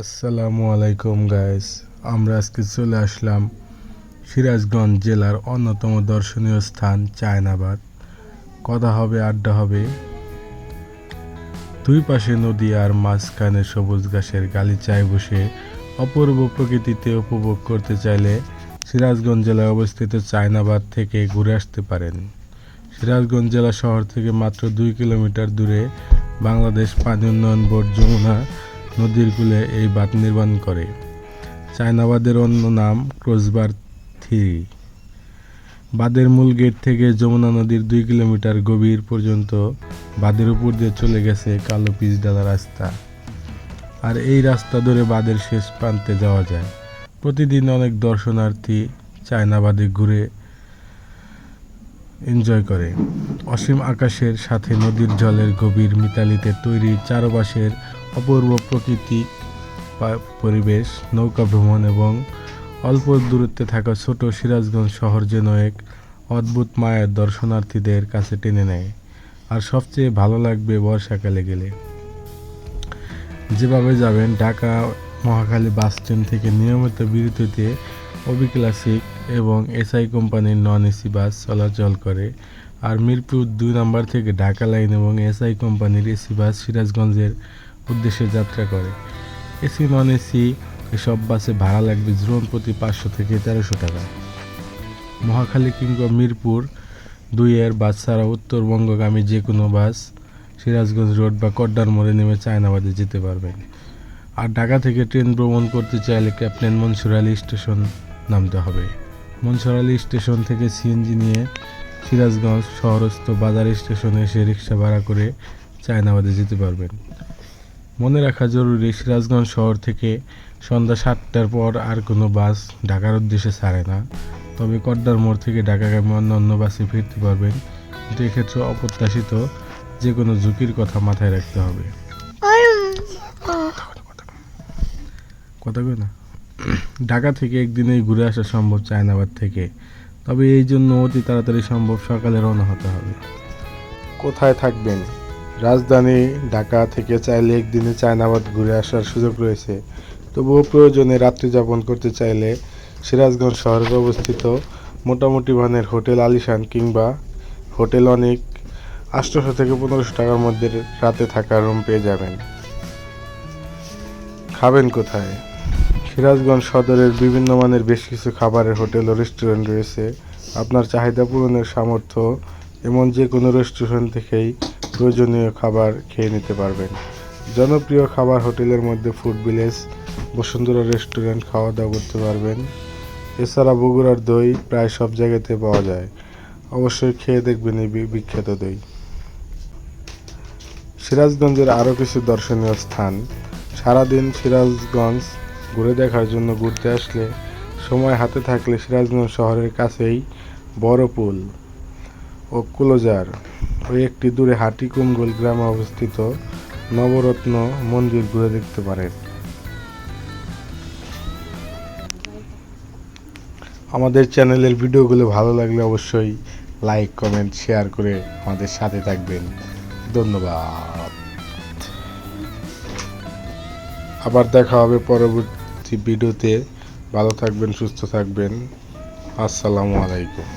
আসসালামু আলাইকুম গাইস আমরা আজকে চলে আসলাম সিরাজগঞ্জ জেলার অন্যতম দর্শনীয় স্থান, চায়নাবাদ। কথা হবে, আড্ডা হবে। দুই পাশে নদী আর মাঝখানে সবুজ ঘাসের গালিচায় বসে অপূর্ব প্রকৃতিতে উপভোগ করতে চাইলে সিরাজগঞ্জ জেলায় অবস্থিত চায়নাবাদ থেকে ঘুরে আসতে পারেন। সিরাজগঞ্জ জেলা শহর থেকে মাত্র দুই কিলোমিটার দূরে বাংলাদেশ পানি উন্নয়ন বোর্ড যমুনা নদীর কূলে এই বাঁধ নির্মাণ করে। চায়নাবাদের অন্য নাম ক্রসবার থ্রি। বাঁধের মূল গেট থেকে যমুনা নদীর দুই কিলোমিটার গভীর পর্যন্ত বাঁধের উপর দিয়ে চলে গেছে কালো পিচ ডালা রাস্তা। আর এই রাস্তা ধরে বাঁধের শেষ প্রান্তে যাওয়া যায়। প্রতিদিন অনেক দর্শনার্থী চায়নাবাদে ঘুরে এনজয় করে। অসীম আকাশের সাথে নদীর জলের গভীর মিতালিতে তৈরি চারপাশের অপূর্ব প্রকৃতি পরিবেশ, নৌকা ভ্রমণ এবং অল্প দূরত্বে থাকা ছোট সিরাজগঞ্জ শহর যেন এক অদ্ভুত মায়ের দর্শনার্থীদের কাছে টেনে নেয়। আর সবচেয়ে ভালো লাগবে বর্ষাকালে গেলে। যেভাবে যাবেন, ঢাকা মহাখালী বাস স্ট্যান্ড থেকে নিয়মিত বিরতিতে ওবি ক্লাসিক এবং এসআই কোম্পানির নন এসি বাস চলাচল করে। আর মিরপুর দুই নম্বর থেকে ঢাকা লাইন এবং এসআই কোম্পানির এসি বাস সিরাজগঞ্জের উদ্দেশ্যে যাত্রা করে। এসি নন এসি, এসব বাসে ভাড়া লাগবে জীবন প্রতি পাঁচশো থেকে তেরোশো টাকা। মহাখালী কিংবা মিরপুর দুইয়ের বাস ছাড়া উত্তরবঙ্গগামী যে কোনো বাস সিরাজগঞ্জ রোড বা কড্ডার মোড়ে নেমে চায়নাবাদে যেতে পারবেন। আর ঢাকা থেকে ট্রেন ভ্রমণ করতে চাইলে ক্যাপ্টেন মনসুর আলী স্টেশন নামতে হবে। মনসুর আলী স্টেশন থেকে সিএনজি নিয়ে সিরাজগঞ্জ শহরস্থ বাজার স্টেশনে এসে রিক্সা ভাড়া করে চায়নাবাদে যেতে পারবেন। মনে রাখা জরুরি, সিরাজগঞ্জ শহর থেকে সন্ধ্যা সাতটার পর আর কোনো বাস ঢাকার উদ্দেশ্যে ছাড়ে না। তবে কড্ডার মোড় থেকে ঢাকাগামী অন্য অন্য বাসে ফিরতে পারবেন। কিন্তু এক্ষেত্রে অপ্রত্যাশিত যে কোনো ঝুঁকির কথা মাথায় রাখতে হবে। কথা কই না? ঢাকা থেকে একদিনেই ঘুরে আসা সম্ভব চায়নাবাদ থেকে। তবে এই জন্য অতি তাড়াতাড়ি সম্ভব সকালে রওনা হতে হবে। কোথায় থাকবেন? রাজধানী ঢাকা থেকে চাইলে একদিনে চায়নাবাদ ঘুরে আসার সুযোগ রয়েছে। তবুও প্রয়োজনে রাত্রি যাপন করতে চাইলে সিরাজগঞ্জ শহরে অবস্থিত মোটামুটি মানের হোটেল আলিশান কিংবা হোটেল অনেক আটশোশো থেকে পনেরোশো টাকার মধ্যে রাতে থাকার রুম পেয়ে যাবেন। খাবেন কোথায়? সিরাজগঞ্জ সদরের বিভিন্ন মানের বেশ কিছু খাবারের হোটেল ও রেস্টুরেন্ট রয়েছে। আপনার চাহিদা পূরণের সামর্থ্য এমন যে কোনো রেস্টুরেন্ট থেকেই প্রয়োজনীয় খাবার খেয়ে নিতে পারবেন। জনপ্রিয় খাবার হোটেলের মধ্যে ফুড ভিলেজ, বসুন্ধরা রেস্টুরেন্ট খাওয়া দাওয়া করতে পারবেন। এছাড়া বগুড়ার দই প্রায় সব জায়গাতে পাওয়া যায়। অবশ্যই খেয়ে দেখবেন এই বিখ্যাত দই। সিরাজগঞ্জের আরও কিছু দর্শনীয় স্থান। সারাদিন সিরাজগঞ্জ ঘুরে দেখার জন্য ঘুরতে আসলে সময় হাতে থাকলে সিরাজগঞ্জ শহরের কাছেই বড় পুল ও কুলোজার। ও একটি দূরে হাটিকুমগোল গ্রামে অবস্থিত নবরত্ন মন্দির ঘুরে দেখতে পারেন আমাদের চ্যানেলের ভিডিওগুলো ভালো লাগলে অবশ্যই লাইক, কমেন্ট, শেয়ার করে আমাদের সাথে থাকবেন। ধন্যবাদ। আবার দেখা হবে পরবর্তী ভিডিওতে। ভালো থাকবেন, সুস্থ থাকবেন। আসসালামু আলাইকুম।